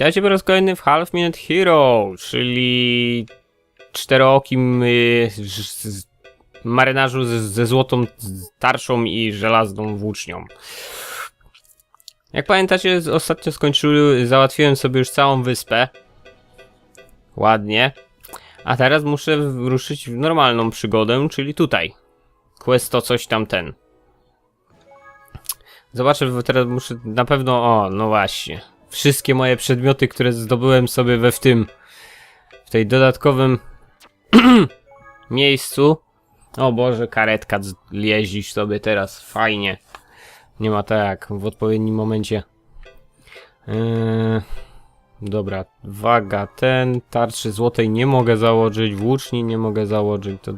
Witajcie po raz kolejny w Half Minute Hero, czyli czterookim y, ż- z- marynarzu z, ze złotą tarczą i żelazną włócznią. Jak pamiętacie, z- ostatnio skończyły, załatwiłem sobie już całą wyspę. Ładnie. A teraz muszę ruszyć w normalną przygodę, czyli tutaj. Quest to coś tam ten. Zobaczę, teraz muszę na pewno. O, no właśnie. Wszystkie moje przedmioty, które zdobyłem sobie we w tym. W tej dodatkowym miejscu. O Boże, karetka jeździsz sobie teraz. Fajnie. Nie ma tak w odpowiednim momencie. Yy, dobra, waga ten. Tarczy złotej nie mogę założyć. Włóczni nie mogę założyć. To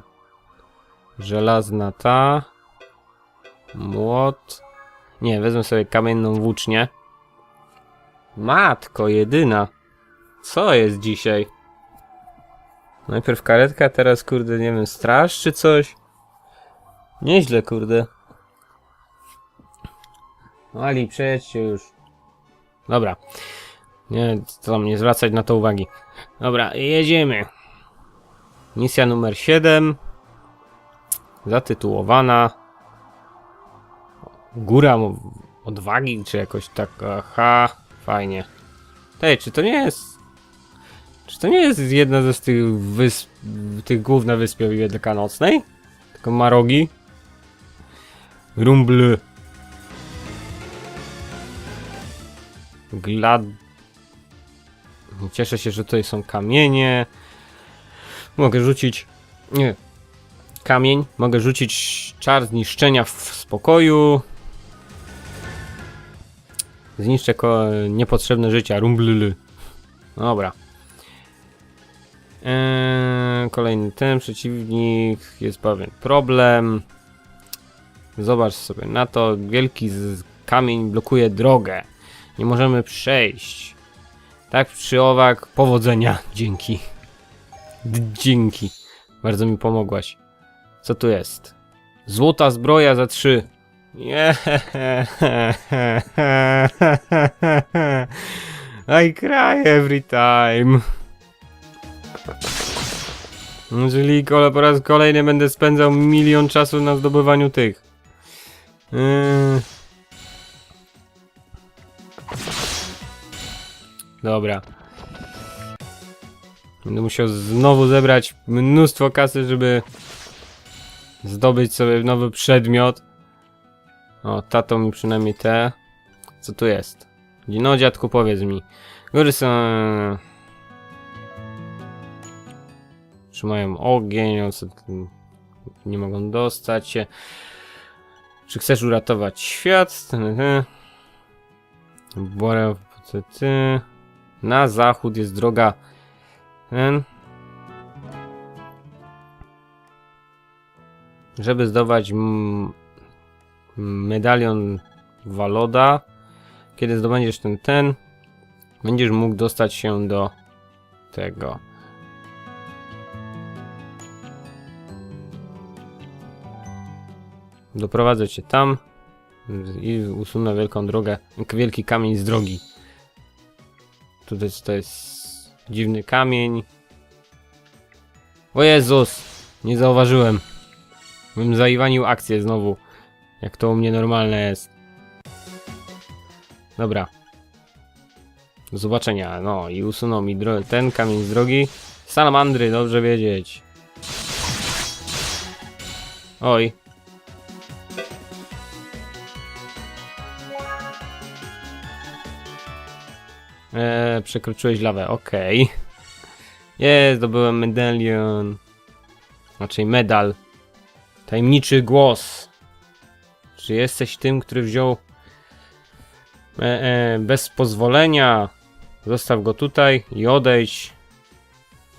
żelazna ta. Młot. Nie, wezmę sobie kamienną włócznię. Matko jedyna. Co jest dzisiaj? Najpierw karetka, teraz kurde, nie wiem, straż czy coś? Nieźle, kurde. Ali, przejedźcie już. Dobra. Nie, co tam, nie zwracać na to uwagi. Dobra, jedziemy. Misja numer 7. Zatytułowana Góra odwagi, czy jakoś tak. Aha, fajnie. Ej, czy to nie jest. Czy to nie jest jedna ze z tych wysp. tych głów na wyspie? Tylko ma rogi? Rumble. Glad. Cieszę się, że tutaj są kamienie. Mogę rzucić. Nie. Kamień. Mogę rzucić czar zniszczenia w spokoju. Zniszczę niepotrzebne życia. Rumblly. Dobra. Eee, kolejny ten przeciwnik. Jest pewien problem. Zobacz sobie na to. Wielki kamień blokuje drogę. Nie możemy przejść. Tak czy owak, powodzenia. Dzięki. Dzięki. Bardzo mi pomogłaś. Co tu jest? Złota zbroja za trzy. Nie. I cry every time. Czyli kole po raz kolejny będę spędzał milion czasu na zdobywaniu tych. Yy. Dobra. Będę musiał znowu zebrać mnóstwo kasy, żeby zdobyć sobie nowy przedmiot. O, tato mi przynajmniej te. Co tu jest? No, dziadku, powiedz mi. Góry są... Trzymają ogień, nie mogą dostać się. Czy chcesz uratować świat? Ty. Na zachód jest droga. Żeby zdobyć medalion Waloda, kiedy zdobędziesz ten ten, będziesz mógł dostać się do tego. Doprowadzę cię tam i usunę wielką drogę, wielki kamień z drogi. Tutaj to jest dziwny kamień. O Jezus! Nie zauważyłem. Bym zaiwanił akcję znowu. Jak to u mnie normalne jest. Dobra. Do zobaczenia. No i usunął mi ten kamień z drogi. Salamandry, dobrze wiedzieć. Oj. Eee, przekroczyłeś lawę, okej. Jest, zdobyłem medalion. Znaczy medal. Tajemniczy głos. Czy jesteś tym, który wziął e, e, bez pozwolenia? Zostaw go tutaj i odejdź.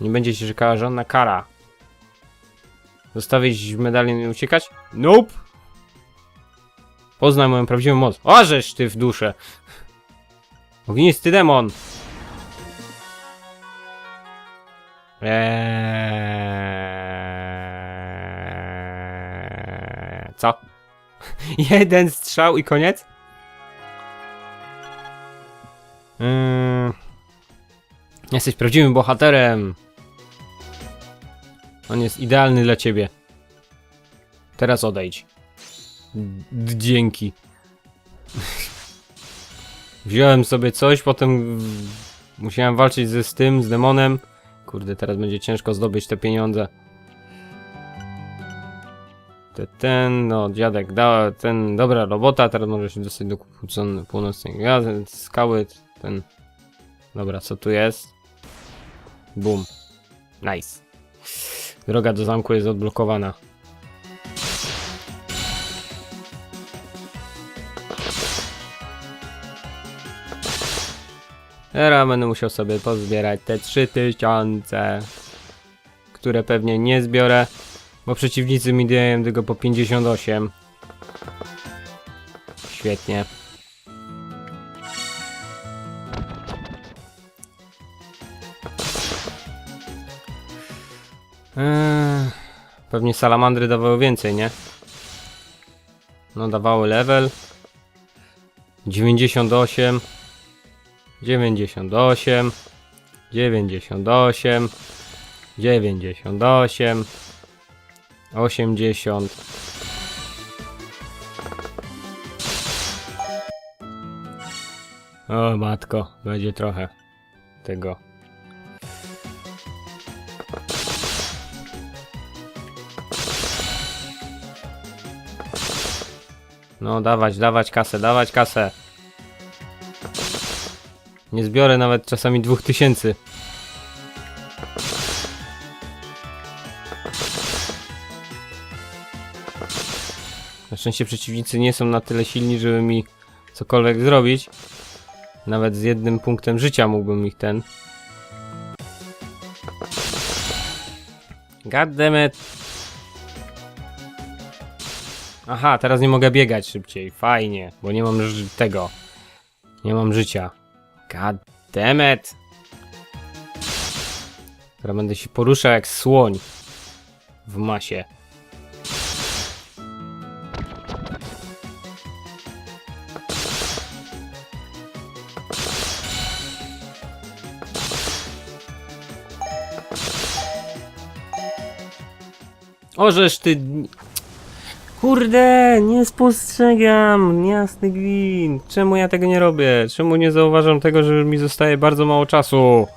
Nie będzie ci czekała żadna kara. Zostawić medalion i uciekać? Nope! Poznaj moją prawdziwą moc. O, ty w duszę! Ognisty demon! Eee, Jeden strzał i koniec? Yy, Jesteś prawdziwym bohaterem. On jest idealny dla ciebie. Teraz odejdź. D dzięki. Wziąłem sobie coś, potem musiałem walczyć ze z tym, z demonem. Kurde, teraz będzie ciężko zdobyć te pieniądze. Te, ten, no dziadek da, ten, dobra robota, teraz może się dostać do północnej gwiazdy, skały, ten. Dobra, co tu jest? Boom. Nice. Droga do zamku jest odblokowana. Teraz będę musiał sobie pozbierać te 3000, które pewnie nie zbiorę, bo przeciwnicy mi dają tylko po 58. Świetnie. Eee, pewnie salamandry dawały więcej, nie? No dawały level 98 98 98 98 80 O matko, będzie trochę tego. No dawać, dawać kasę, dawać kasę. Nie zbiorę nawet czasami dwóch tysięcy. Szczęście przeciwnicy nie są na tyle silni, żeby mi cokolwiek zrobić. Nawet z jednym punktem życia mógłbym ich ten. God damn it. Aha, teraz nie mogę biegać szybciej. Fajnie, bo nie mam tego. Nie mam życia. God damn it. Teraz będę się poruszał jak słoń w masie. Ożeż ty... Kurde, nie spostrzegam, jasny gwint. Czemu ja tego nie robię? Czemu nie zauważam tego, że mi zostaje bardzo mało czasu?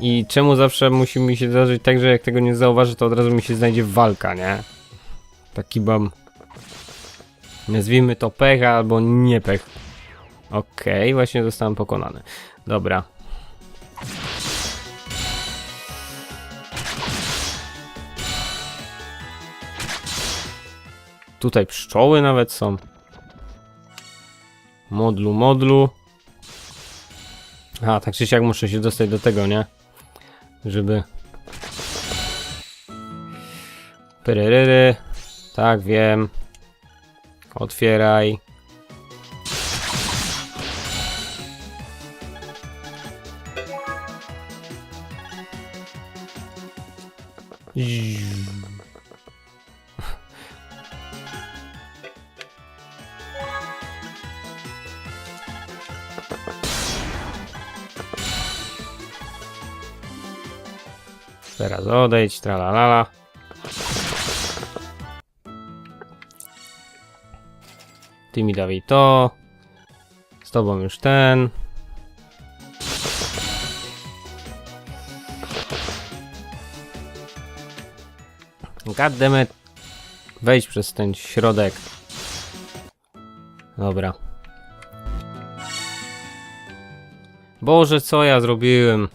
I czemu zawsze musi mi się zdarzyć tak, że jak tego nie zauważy, to od razu mi się znajdzie walka, nie? Taki bam... Nazwijmy to pech albo nie pech. Okej, właśnie zostałem pokonany. Dobra. Tutaj pszczoły nawet są. Modlu, modlu. A, tak czy siak muszę się dostać do tego, nie? Żeby... Pyryryry. Tak, wiem. Otwieraj. Teraz odejdź, tralalala. Ty mi dawaj to. Z tobą już ten. Goddammit. Wejdź przez ten środek. Dobra. Boże, co ja zrobiłem?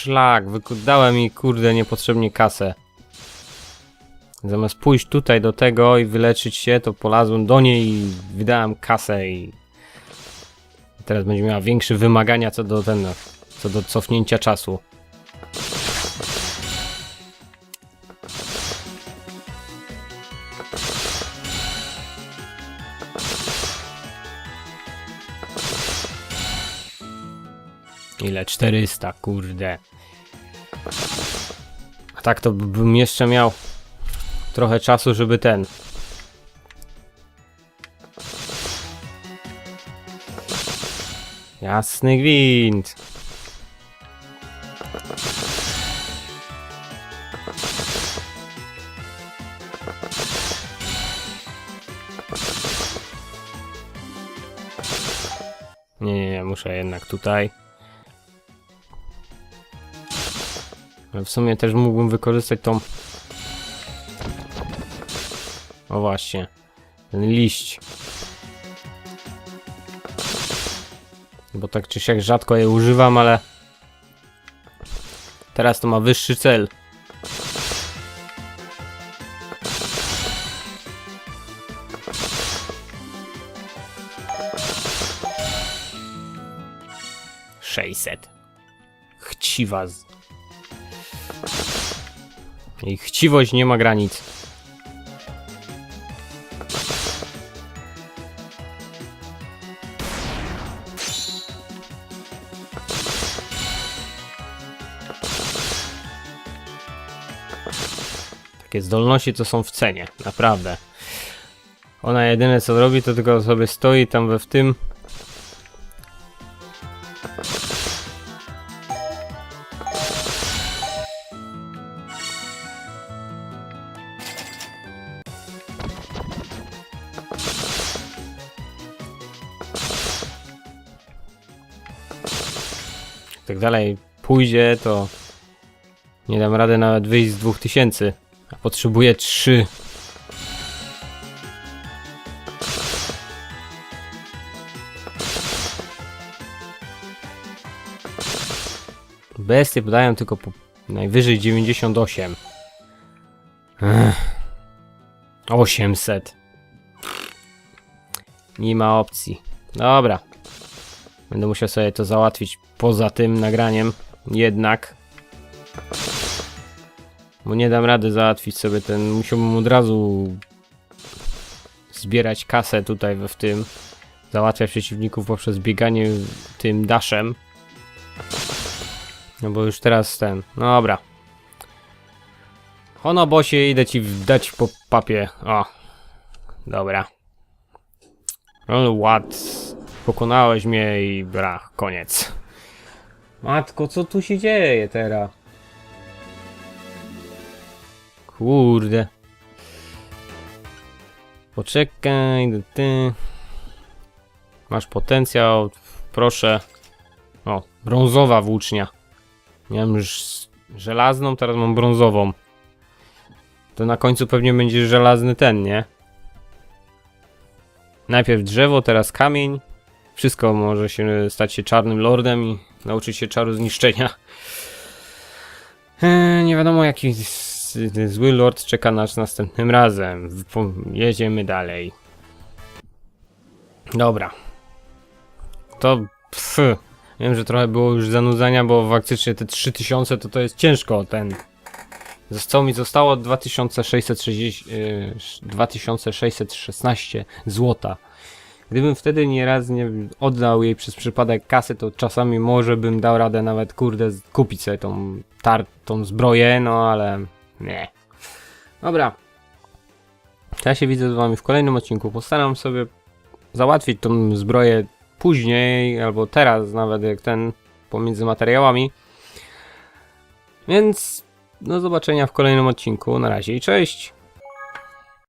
Szlak, wydała mi kurde niepotrzebnie kasę. Zamiast pójść tutaj do tego i wyleczyć się, to polazłem do niej i wydałem kasę i teraz będzie miała większe wymagania co do ten, co do cofnięcia czasu. Ile? 400, kurde. A tak to by- bym jeszcze miał trochę czasu, żeby ten. Jasny gwint. Nie, nie, nie, muszę jednak tutaj. Ale w sumie też mógłbym wykorzystać tą... O właśnie. Ten liść. Bo tak czy siak rzadko je używam, ale... Teraz to ma wyższy cel. Sześćset. Chciwa z... Jej chciwość nie ma granic. Takie zdolności to są w cenie, naprawdę. Ona jedyne co robi to tylko sobie stoi tam we w tym. Tak dalej pójdzie, to nie dam rady nawet wyjść z 2000. A potrzebuję 3. Bestie podają tylko po najwyżej 98. Ech. 800. Nie ma opcji. Dobra. Będę musiał sobie to załatwić poza tym nagraniem. Jednak. Bo nie dam rady załatwić sobie ten. Musiałbym od razu zbierać kasę tutaj w tym. Załatwiać przeciwników poprzez bieganie tym daszem. No bo już teraz ten. No dobra. Ono bosie idę ci dać po papie. O. Dobra. Roll what? Pokonałeś mnie i bra, koniec. Matko, co tu się dzieje teraz? Kurde. Poczekaj, ty. Masz potencjał, proszę. O, brązowa włócznia. Miałem już żelazną, teraz mam brązową. To na końcu pewnie będzie żelazny ten, nie? Najpierw drzewo, teraz kamień. Wszystko może się stać się czarnym lordem i nauczyć się czaru zniszczenia. Eee, nie wiadomo jaki zły lord czeka nas następnym razem. Jedziemy dalej. Dobra. To pff, wiem, że trochę było już zanudzania, bo faktycznie te 3000 to to jest ciężko ten. Zostało mi zostało 2660, yy, 2616 złota. Gdybym wtedy nieraz nie oddał jej przez przypadek kasy, to czasami może bym dał radę nawet, kurde, kupić sobie tą, tar tą zbroję, no ale nie. Dobra. Ja się widzę z wami w kolejnym odcinku. Postaram sobie załatwić tą zbroję później, albo teraz nawet, jak ten, pomiędzy materiałami. Więc do zobaczenia w kolejnym odcinku. Na razie i cześć!